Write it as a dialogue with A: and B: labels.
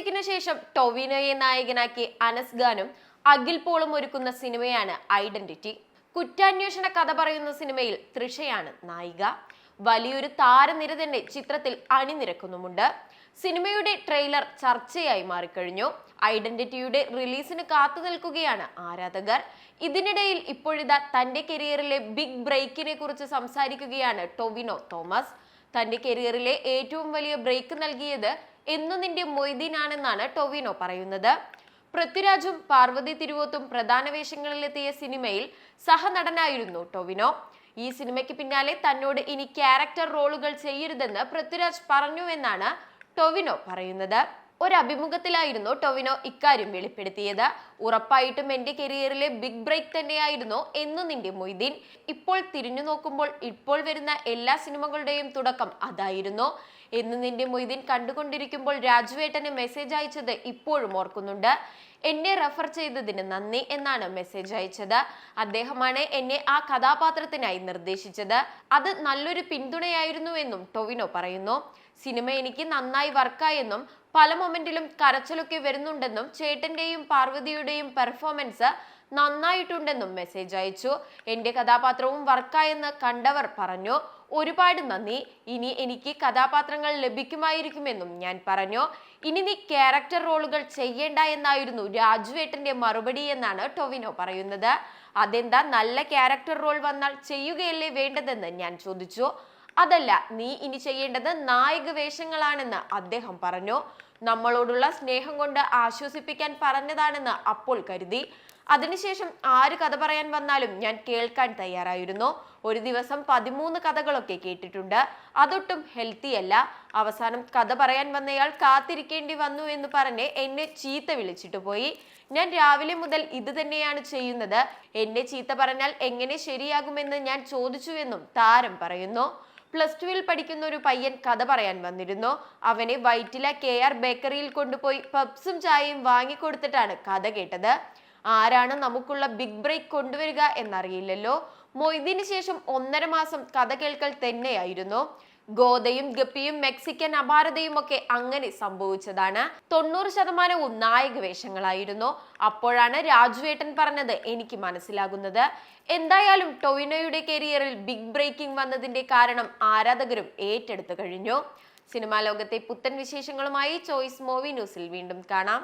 A: ക്ലാസിക്കിന് ശേഷം ടൊവിനോയെ നായകനാക്കി അനസ് ഖാനും അഖിൽ പോളും ഒരുക്കുന്ന സിനിമയാണ് ഐഡന്റിറ്റി. കുറ്റാന്വേഷണ കഥ പറയുന്ന സിനിമയിൽ തൃഷയാണ് നായിക. വലിയൊരു താരനിര തന്നെ ചിത്രത്തിൽ അണിനിരക്കുന്നുമുണ്ട്. സിനിമയുടെ ട്രെയിലർ ചർച്ചയായി മാറിക്കഴിഞ്ഞു. ഐഡന്റിറ്റിയുടെ റിലീസിന് കാത്തു നിൽക്കുകയാണ് ആരാധകർ. ഇതിനിടയിൽ ഇപ്പോഴിതാ തന്റെ കരിയറിലെ ബിഗ് ബ്രേക്കിനെ കുറിച്ച് സംസാരിക്കുകയാണ് ടൊവിനോ തോമസ്. തന്റെ കരിയറിലെ ഏറ്റവും വലിയ ബ്രേക്ക് നൽകിയത് എന്നു നിന്റെ മൊയ്തീനാണെന്നാണ് ടൊവിനോ പറയുന്നത്. പൃഥ്വിരാജും പാർവതി തിരുവോത്തും പ്രധാന വേഷങ്ങളിലെത്തിയ സിനിമയിൽ സഹനടനായിരുന്നു ടൊവിനോ. ഈ സിനിമയ്ക്ക് പിന്നാലെ തന്നോട് ഇനി ക്യാരക്ടർ റോളുകൾ ചെയ്യരുതെന്ന് പൃഥ്വിരാജ് പറഞ്ഞുവെന്നാണ് ടൊവിനോ പറയുന്നത്. ഒരു അഭിമുഖത്തിലായിരുന്നു ടൊവിനോ ഇക്കാര്യം വെളിപ്പെടുത്തിയത്. ഉറപ്പായിട്ടും എന്റെ കരിയറിലെ ബിഗ് ബ്രേക്ക് തന്നെയായിരുന്നു എന്ന് നിന്റെ മൊയ്തീൻ. ഇപ്പോൾ തിരിഞ്ഞു നോക്കുമ്പോൾ ഇപ്പോൾ വരുന്ന എല്ലാ സിനിമകളുടെയും തുടക്കം അതായിരുന്നു. എന്ന് നിന്റെ മൊയ്തീൻ കണ്ടുകൊണ്ടിരിക്കുമ്പോൾ രാജുവേട്ടന് മെസ്സേജ് അയച്ചത് ഇപ്പോഴും ഓർക്കുന്നുണ്ട്. എന്നെ റെഫർ ചെയ്തതിന് നന്ദി എന്നാണ് മെസ്സേജ് അയച്ചത്. അദ്ദേഹമാണ് എന്നെ ആ കഥാപാത്രത്തിനായി നിർദ്ദേശിച്ചത്. അത് നല്ലൊരു പിന്തുണയായിരുന്നു എന്നും ടൊവിനോ പറയുന്നു. സിനിമ എനിക്ക് നന്നായി വർക്കായെന്നും പല മൊമെന്റിലും കരച്ചിലൊക്കെ വരുന്നുണ്ടെന്നും ചേട്ടന്റെയും പാർവതിയുടെയും പെർഫോമൻസ് നന്നായിട്ടുണ്ടെന്നും മെസ്സേജ് അയച്ചു. എന്റെ കഥാപാത്രവും വർക്കായെന്ന് കണ്ടവർ പറഞ്ഞു ഒരുപാട് നന്ദി. ഇനി എനിക്ക് കഥാപാത്രങ്ങൾ ലഭിക്കുമായിരിക്കുമെന്നും ഞാൻ പറഞ്ഞു. ഇനി നീ ക്യാരക്ടർ റോളുകൾ ചെയ്യേണ്ട എന്നായിരുന്നു രാജുവേട്ടന്റെ മറുപടി എന്നാണ് ടൊവിനോ പറയുന്നത്. അതെന്താ നല്ല ക്യാരക്ടർ റോൾ വന്നാൽ ചെയ്യുകയല്ലേ വേണ്ടതെന്ന് ഞാൻ ചോദിച്ചു. അതല്ല നീ ഇനി ചെയ്യേണ്ടത് നായക വേഷങ്ങളാണെന്ന് അദ്ദേഹം പറഞ്ഞു. നമ്മളോടുള്ള സ്നേഹം കൊണ്ട് ആശ്വസിപ്പിക്കാൻ പറഞ്ഞതാണെന്ന് അപ്പോൾ കരുതി. അതിനുശേഷം ആര് കഥ പറയാൻ വന്നാലും ഞാൻ കേൾക്കാൻ തയ്യാറായിരുന്നു. ഒരു ദിവസം പതിമൂന്ന് കഥകളൊക്കെ കേട്ടിട്ടുണ്ട്. അതൊട്ടും ഹെൽത്തി അല്ല. അവസാനം കഥ പറയാൻ വന്നയാൾ കാത്തിരിക്കേണ്ടി വന്നു എന്ന് പറഞ്ഞ് എന്നെ ചീത്ത വിളിച്ചിട്ട് പോയി. ഞാൻ രാവിലെ മുതൽ ഇത് തന്നെയാണ് ചെയ്യുന്നത്. എന്നെ ചീത്ത പറഞ്ഞാൽ എങ്ങനെ ശരിയാകുമെന്ന് ഞാൻ ചോദിച്ചുവെന്നും താരം പറയുന്നു. പ്ലസ് ടുവിൽ പഠിക്കുന്ന ഒരു പയ്യൻ കഥ പറയാൻ വന്നിരുന്നു. അവനെ വൈറ്റില കെ ആർ ബേക്കറിയിൽ കൊണ്ടുപോയി പബ്സും ചായയും വാങ്ങിക്കൊടുത്തിട്ടാണ് കഥ കേട്ടത്. ആരാണ് നമുക്കുള്ള ബിഗ് ബ്രേക്ക് കൊണ്ടുവരിക എന്നറിയില്ലല്ലോ. മൊയ്തീന് ശേഷം ഒന്നര മാസം കഥ കേൾക്കൽ തന്നെയായിരുന്നു. ഗോതയും ഗപ്പിയും മെക്സിക്കൻ അപാരതയും ഒക്കെ അങ്ങനെ സംഭവിച്ചതാണ്. തൊണ്ണൂറ് ശതമാനവും നായക വേഷങ്ങളായിരുന്നു. അപ്പോഴാണ് രാജുവേട്ടൻ പറഞ്ഞത് എനിക്ക് മനസ്സിലാകുന്നത്. എന്തായാലും ടൊവിനോയുടെ കരിയറിൽ ബിഗ് ബ്രേക്കിംഗ് വന്നതിന്റെ കാരണം ആരാധകരും ഏറ്റെടുത്തു കഴിഞ്ഞു. സിനിമാ ലോകത്തെ പുത്തൻ വിശേഷങ്ങളുമായി ചോയ്സ് മൂവി ന്യൂസിൽ വീണ്ടും കാണാം.